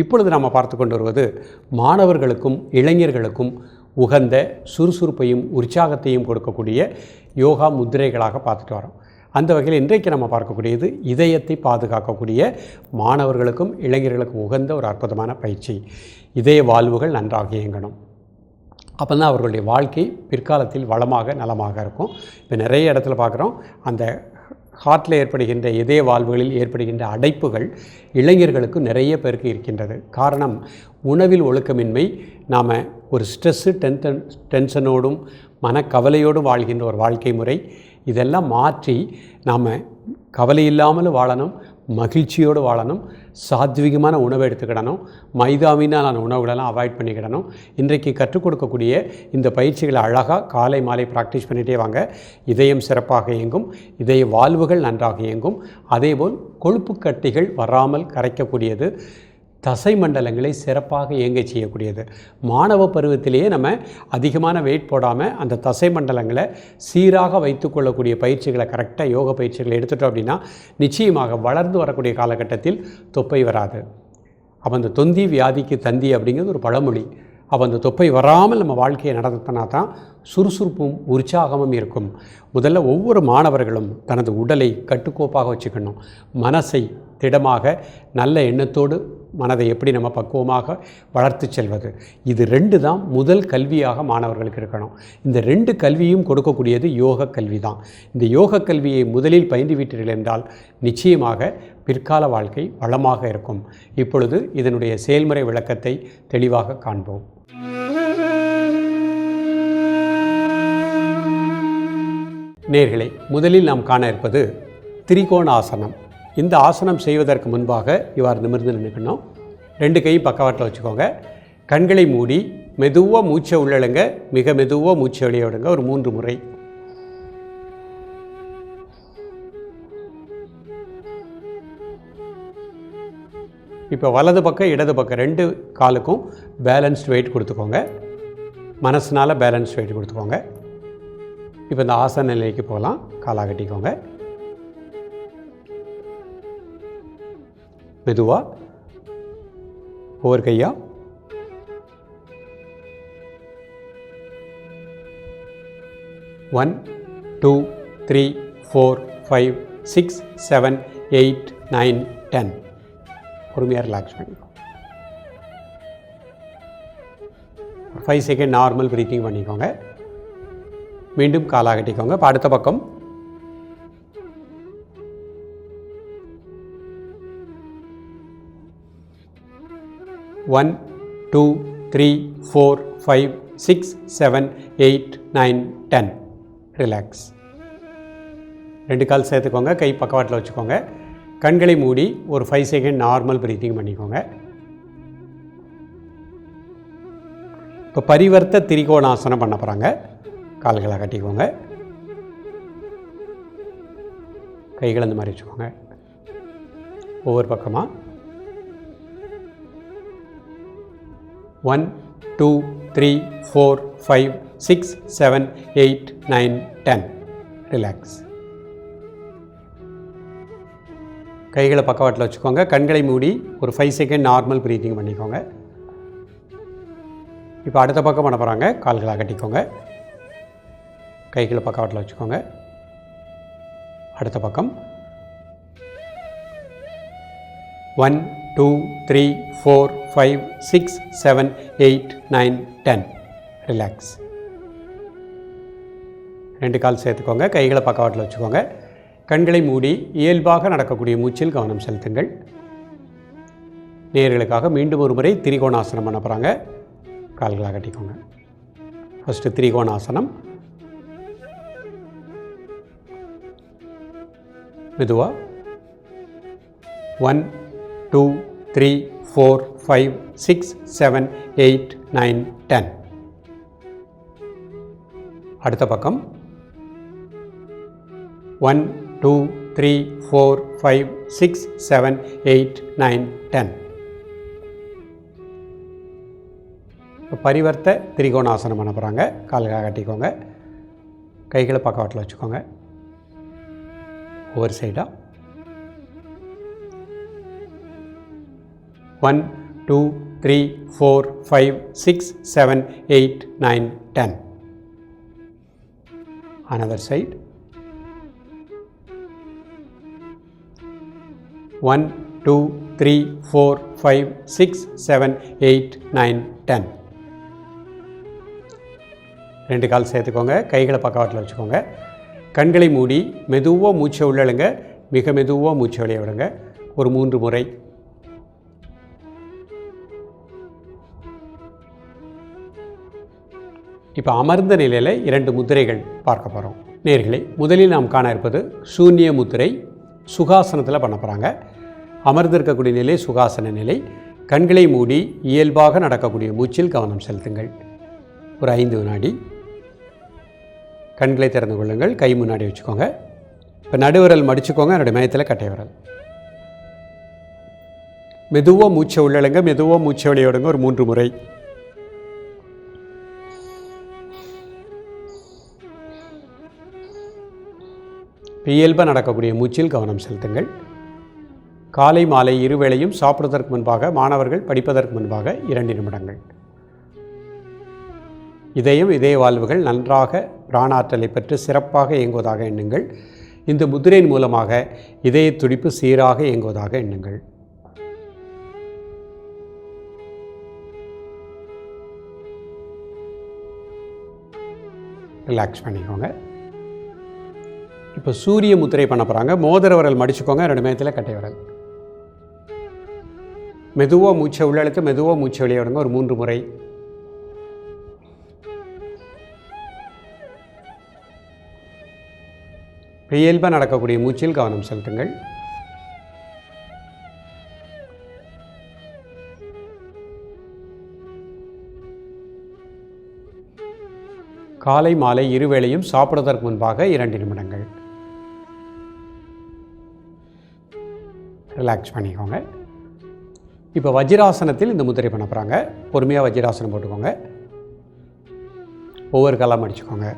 இப்பொழுது நாம் பார்த்து கொண்டு வருவது மாணவர்களுக்கும் இளைஞர்களுக்கும் உகந்த சுறுசுறுப்பையும் உற்சாகத்தையும் கொடுக்கக்கூடிய யோகா முத்திரைகளாக பார்த்துட்டு வரோம். அந்த வகையில் இன்றைக்கு நம்ம பார்க்கக்கூடியது இதயத்தை பாதுகாக்கக்கூடிய மாணவர்களுக்கும் இளைஞர்களுக்கும் உகந்த ஒரு அற்புதமான பயிற்சி. இதய வாழ்வுகள் நன்றாக இயங்கணும். அப்போ தான் அவர்களுடைய வாழ்க்கை பிற்காலத்தில் வளமாக நலமாக இருக்கும். இப்போ நிறைய இடத்துல பார்க்குறோம். அந்த ஹார்ட்டில் ஏற்படுகின்ற இதய வாழ்வுகளில் ஏற்படுகின்ற அடைப்புகள் இளைஞர்களுக்கு நிறைய பேருக்கு இருக்கின்றது. காரணம் உணவில் ஒழுக்கமின்மை நாம் ஒரு ஸ்ட்ரெஸ்ஸு டென்ஷன் டென்ஷனோடும் மனக்கவலையோடும் வாழ்கின்ற ஒரு வாழ்க்கை முறை. இதெல்லாம் மாற்றி நாம் கவலை இல்லாமல் வாழணும் மகிழ்ச்சியோடு வாழணும் சாத்விகமான உணவை எடுத்துக்கிடணும் மைதாவினாலான உணவுகளெல்லாம் அவாய்ட் பண்ணிக்கிடணும். இன்றைக்கு கற்றுக் கொடுக்கக்கூடிய இந்த பயிற்சிகளை அழகாக காலை மாலை ப்ராக்டிஸ் பண்ணிகிட்டே வாங்க. இதயம் சிறப்பாக இயங்கும் இதய வாழ்வுகள் நன்றாக இயங்கும். அதேபோல் கொழுப்பு கட்டிகள் வராமல் கரைக்கக்கூடியது. தசை மண்டலங்களை சிறப்பாக இயங்க செய்யக்கூடியது. மாணவ பருவத்திலேயே நம்ம அதிகமான வெயிட் போடாமல் அந்த தசை மண்டலங்களை சீராக வைத்துக்கொள்ளக்கூடிய பயிற்சிகளை கரெக்டாக யோக பயிற்சிகளை எடுத்துட்டோம் அப்படின்னா நிச்சயமாக வளர்ந்து வரக்கூடிய காலகட்டத்தில் தொப்பை வராது. அப்போ அந்த தொந்தி வியாதிக்கு தந்தி அப்படிங்கிறது ஒரு பழமொழி. அப்போ அந்த தொப்பை வராமல் நம்ம வாழ்க்கையை நடத்தினா தான் சுறுசுறுப்பும் உற்சாகமும் இருக்கும். முதல்ல ஒவ்வொரு மாணவர்களும் தனது உடலை கட்டுக்கோப்பாக வச்சுக்கணும். மனசை திடமாக நல்ல எண்ணத்தோடு மனதை எப்படி நம்ம பக்குவமாக வளர்த்து செல்வது? இது ரெண்டு தான் முதல் கல்வியாக மாணவர்களுக்கு இருக்கணும். இந்த ரெண்டு கல்வியும் கொடுக்கக்கூடியது யோக கல்வி தான். இந்த யோக கல்வியை முதலில் பயின்று விட்டீர்கள் என்றால் நிச்சயமாக பிற்கால வாழ்க்கை வளமாக இருக்கும். இப்பொழுது இதனுடைய செயல்முறை விளக்கத்தை தெளிவாக காண்போம். நேர்களை முதலில் நாம் காண இருப்பது திரிகோணாசனம். இந்த ஆசனம் செய்வதற்கு முன்பாக இவ்வாறு நிமிர்ந்து நின்றுக்கணும் ரெண்டு கையும் பக்கவாட்டில் வச்சுக்கோங்க. கண்களை மூடி மெதுவாக மூச்சை உள்ளழுங்க மிக மெதுவாக மூச்சை வெளியே விடுங்க. ஒரு மூன்று முறை. இப்போ வலது பக்கம் இடது பக்கம் ரெண்டு காலுக்கும் பேலன்ஸ்டு வெயிட் கொடுத்துக்கோங்க. மனசுனால் பேலன்ஸ்டு வெயிட் கொடுத்துக்கோங்க. இப்போ இந்த ஆசன நிலைக்கு போகலாம். காலாக கட்டிக்கோங்க. மெதுவாக ஒவ்வொரு கையா? One two three four five six seven eight nine ten பொறுமையாக ரிலாக்ஸ் பண்ணிக்கோ. ஃபைவ் செகண்ட் நார்மல் ப்ரீத்திங் பண்ணிக்கோங்க. மீண்டும் காலாக கட்டிக்கோங்க இப்போ அடுத்த பக்கம். One two three four five six seven eight nine ten relax ரெண்டு கால் சேர்த்துக்கோங்க. கை பக்கவாட்டில் வச்சுக்கோங்க. கண்களை மூடி ஒரு ஃபைவ் செகண்ட் நார்மல் ப்ரீத்திங் பண்ணிக்கோங்க. இப்போ பரிவர்த்த திரிகோணாசனம் பண்ண போகிறாங்க கால்களை கட்டிக்கோங்க. கைகள் அந்த மாதிரி வச்சுக்கோங்க. ஒவ்வொரு பக்கமாக one two three four five six seven eight nine ten. Relax கைகளை பக்கவாட்டில் வச்சுக்கோங்க. கண்களை மூடி ஒரு ஃபைவ் செகண்ட் நார்மல் ப்ரீத்திங் பண்ணிக்கோங்க. இப்போ அடுத்த பக்கம் பண்ண போகிறாங்க கால்களை கட்டிக்கோங்க கைகளை பக்கவாட்டில் வச்சுக்கோங்க. அடுத்த பக்கம். One two three four five six seven eight nine ten relax ரெண்டு கால் சேர்த்துக்கோங்க. கைகளை பக்கவாட்டில் வச்சுக்கோங்க. கண்களை மூடி இயல்பாக நடக்கக்கூடிய மூச்சில் கவனம் செலுத்துங்கள். நேர்களுக்காக மீண்டும் ஒரு முறை திரிகோணாசனம் பண்ண போகிறாங்க கால்களாக கட்டிக்கோங்க. ஃபஸ்ட்டு திரிகோணாசனம். மெதுவாக one two three four five six seven eight nine ten. அடுத்த பக்கம். One two three four five six seven eight nine ten. இப்போ பரிவர்த்த திரிகோணாசனம் பண்ண போகிறாங்க கால்களை கட்டிக்கோங்க. கைகளை பக்கவாட்டில் வச்சுக்கோங்க. ஒவ்வொரு சைடாக one two three four five six seven eight nine ten. Another side. 1 2 3 4 5 6 7 8 9 10 ரெண்டு கால் சேர்த்துக்கோங்க. கைகளை பக்கவாட்டில் வச்சுக்கோங்க. கண்களை மூடி மெதுவாக மூச்சை உள்ளழுங்க மிக மெதுவாக மூச்சை வெளியே விடுங்க. ஒரு மூன்று முறை இப்போ அமர்ந்த நிலையில் இரண்டு முத்திரைகள் பார்க்க போகிறோம் நேர்களை முதலில் நாம் காண இருப்பது சூன்ய முத்திரை சுகாசனத்தில் பண்ண போகிறாங்க அமர்ந்திருக்கக்கூடிய நிலை சுகாசன நிலை. கண்களை மூடி இயல்பாக நடக்கக்கூடிய மூச்சில் கவனம் செலுத்துங்கள். ஒரு ஐந்து வினாடி. கண்களை திறந்து கொள்ளுங்கள். கை முன்னாடி வச்சுக்கோங்க. இப்போ நடுவிரல் மடிச்சுக்கோங்க. என்னுடைய மையத்தில் கட்டை விரல். மெதுவாக மூச்சை உள்ளழுங்க மெதுவாக மூச்சை விளையாடுங்க ஒரு மூன்று முறை. இயல்பாக நடக்கக்கூடிய மூச்சில் கவனம் செலுத்துங்கள். காலை மாலை இருவேளையும் சாப்பிடுவதற்கு முன்பாக மாணவர்கள் படிப்பதற்கு முன்பாக இரண்டு நிமிடங்கள். இதயம் இதய வாழ்வுகள் நன்றாக பிராணாற்றலை பெற்று சிறப்பாக இயங்குவதாக எண்ணுங்கள். இந்த முதிரையின் மூலமாக இதய துடிப்பு சீராக இயங்குவதாக எண்ணுங்கள். ரிலாக்ஸ் பண்ணிக்கோங்க. இப்போ சூரிய முத்திரை பண்ண போகிறாங்க மோதிர விரல் மடிச்சுக்கோங்க. ரெண்டு மேத்தில் கட்டை விரல். மெதுவாக மூச்சை உள்ளழுத்து மெதுவாக மூச்சை வெளியே விடுங்க. ஒரு மூன்று முறை. இயல்பாக நடக்கக்கூடிய மூச்சில் கவனம் செலுத்துங்கள். காலை மாலை இருவேளையும் சாப்பிடுவதற்கு முன்பாக இரண்டு நிமிடங்கள். ரிலாக்ஸ் பண்ணிக்கோங்க. இப்போ வஜ்ராசனத்தில் இந்த முத்திரை பண்ண போகிறாங்க பொறுமையாக வஜ்ராசனம் போட்டுக்கோங்க. ஒவ்வொரு காலம் அடிச்சுக்கோங்க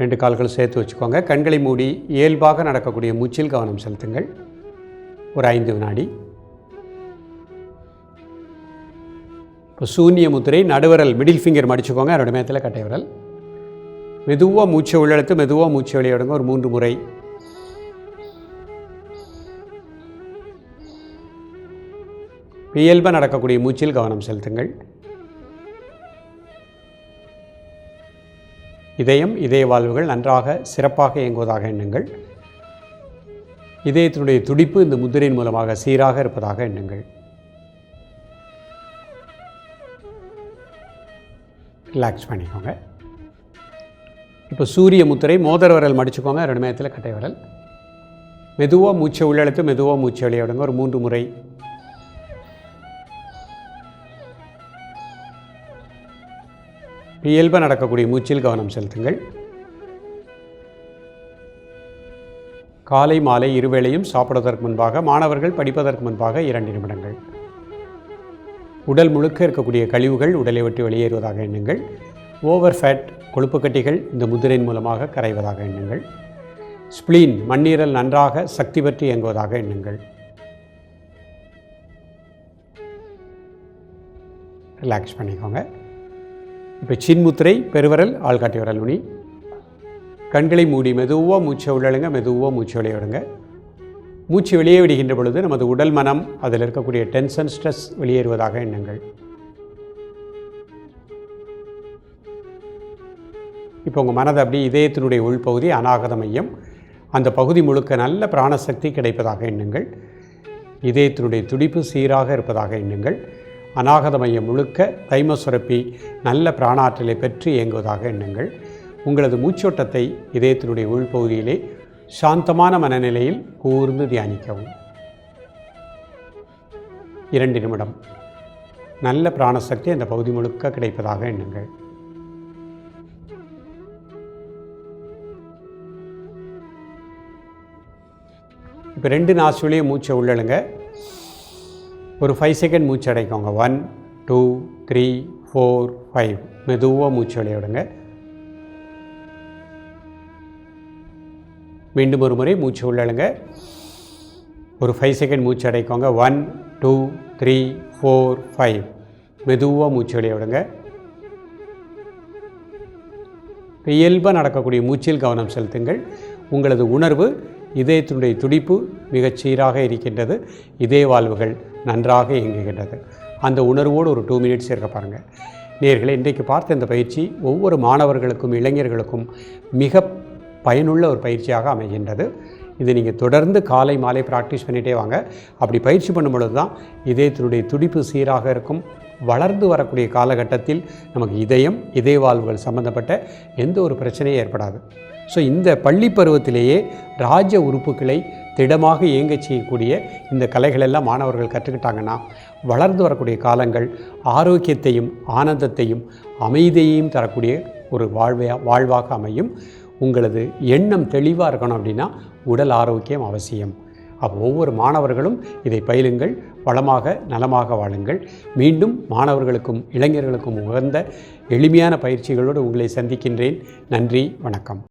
ரெண்டு கால்களும் சேர்த்து வச்சுக்கோங்க. கண்களை மூடி இயல்பாக நடக்கக்கூடிய மூச்சில் கவனம் செலுத்துங்கள். ஒரு ஐந்து வினாடி. இப்போ சூன்ய முத்திரை நடுவரல் மிடில் ஃபிங்கர் மடிச்சுக்கோங்க. அதோட மேத்தில் கட்டை விரல். மெதுவாக மூச்சை உள்ளெழுத்து மெதுவாக மூச்சை வெளியிடுங்க ஒரு மூன்று முறை. இயல்பாக நடக்கக்கூடிய மூச்சில் கவனம் செலுத்துங்கள். இதயம் இதய வாழ்வுகள் நன்றாக சிறப்பாக இயங்குவதாக எண்ணுங்கள். இதயத்தினுடைய துடிப்பு இந்த முத்திரையின் மூலமாக சீராக இருப்பதாக எண்ணுங்கள். ரிலாக்ஸ் பண்ணிக்கோங்க. இப்போ சூரிய முத்திரை மோதர் விரல் மடிச்சுக்கோங்க ரெண்டு நேரத்தில் கட்டை விரல். மெதுவாக மூச்சை உள்ளெழுத்து மெதுவாக மூச்சை வெளியிடுங்க ஒரு மூன்று முறை இயல்பாக நடக்கக்கூடிய மூச்சில் கவனம் செலுத்துங்கள். காலை மாலை இருவேளையும் சாப்பிடுவதற்கு முன்பாக மாணவர்கள் படிப்பதற்கு முன்பாக இரண்டு நிமிடங்கள். உடல் முழுக்க இருக்கக்கூடிய கழிவுகள் உடலை விட்டு வெளியேறுவதாக எண்ணுங்கள். ஓவர் ஃபேட் கொழுப்புக்கட்டிகள் இந்த முதிரையின் மூலமாக கரைவதாக எண்ணுங்கள். ஸ்ப்ளீன் மண்ணீரல் நன்றாக சக்தி பற்றி இயங்குவதாக எண்ணுங்கள். ரிலாக்ஸ் பண்ணிக்கோங்க. இப்போ சின்முத்திரை பெருவரல் ஆள்காட்டி வரல் நுனி கண்களை மூடி மெதுவாக மூச்சை உள்ளழுங்க மெதுவாக மூச்சை வெளியே விடுங்க. மூச்சு வெளியே விடுகின்ற பொழுது நமது உடல் மனம் அதில் இருக்கக்கூடிய டென்ஷன் ஸ்ட்ரெஸ் வெளியேறுவதாக எண்ணுங்கள். இப்போ உங்கள் மனது அப்படி இதயத்தினுடைய உள்பகுதி அநாகத மையம். அந்த பகுதி முழுக்க நல்ல பிராணசக்தி கிடைப்பதாக எண்ணுங்கள். இதயத்தினுடைய துடிப்பு சீராக இருப்பதாக எண்ணுங்கள். அநாகத மையம் முழுக்க தைம சுரப்பி நல்ல பிராணாற்றலை பெற்று இயங்குவதாக எண்ணுங்கள். உங்களது மூச்சோட்டத்தை இதயத்தினுடைய உள்பகுதியிலே சாந்தமான மனநிலையில் கூர்ந்து தியானிக்கவும். இரண்டு நிமிடம். நல்ல பிராணசக்தி அந்த பகுதி முழுக்க கிடைப்பதாக எண்ணுங்கள். இப்போ ரெண்டு நாசுலையும் மூச்சை உள்ளழுங்க. ஒரு ஃபைவ் செகண்ட் மூச்சு அடைக்கோங்க one two three four five மெதுவாக மூச்சு வெளிய விடுங்க. மீண்டும் ஒரு முறை மூச்சு உள்ளழுங்க ஒரு ஃபைவ் செகண்ட் மூச்சு அடைக்கோங்க one two three four five மெதுவாக மூச்சு வெளிய விடுங்க. இயல்பாக நடக்கக்கூடிய மூச்சில் கவனம் செலுத்துங்கள். உங்களது உணர்வு இதயத்தினுடைய துடிப்பு மிகச் சீராக இருக்கின்றது. இதய வாழ்வுகள் நன்றாக இயங்குகின்றது. அந்த உணர்வோடு ஒரு டூ மினிட்ஸ் இருக்க பாருங்கள் நேர்களை இன்றைக்கு பார்த்த இந்த பயிற்சி ஒவ்வொரு மாணவர்களுக்கும் இளைஞர்களுக்கும் மிக பயனுள்ள ஒரு பயிற்சியாக அமைகின்றது. இது நீங்கள் தொடர்ந்து காலை மாலை ப்ராக்டிஸ் பண்ணிகிட்டே வாங்க. அப்படி பயிற்சி பண்ணும் பொழுது தான் இதயத்தினுடைய துடிப்பு சீராக இருக்கும். வளர்ந்து வரக்கூடிய காலகட்டத்தில் நமக்கு இதயம் இதய வாழ்வுகள் சம்பந்தப்பட்ட எந்த ஒரு பிரச்சனையும் ஏற்படாது. ஸோ இந்த பள்ளி பருவத்திலேயே ராஜ உறுப்புகளை திடமாக இயங்க செய்யக்கூடிய இந்த கலைகளெல்லாம் மாணவர்கள் கற்றுக்கிட்டாங்கன்னா வளர்ந்து வரக்கூடிய காலங்கள் ஆரோக்கியத்தையும் ஆனந்தத்தையும் அமைதியையும் தரக்கூடிய ஒரு வாழ்வையா வாழ்வாக அமையும். உங்களது எண்ணம் தெளிவாக இருக்கணும் அப்படின்னா உடல் ஆரோக்கியம் அவசியம். அப்போ ஒவ்வொரு மாணவர்களும் இதை பயிலுங்கள் வளமாக நலமாக வாழுங்கள். மீண்டும் மாணவர்களுக்கும் இளைஞர்களுக்கும் உகந்த எளிமையான பயிற்சிகளோடு உங்களை சந்திக்கின்றேன். நன்றி வணக்கம்.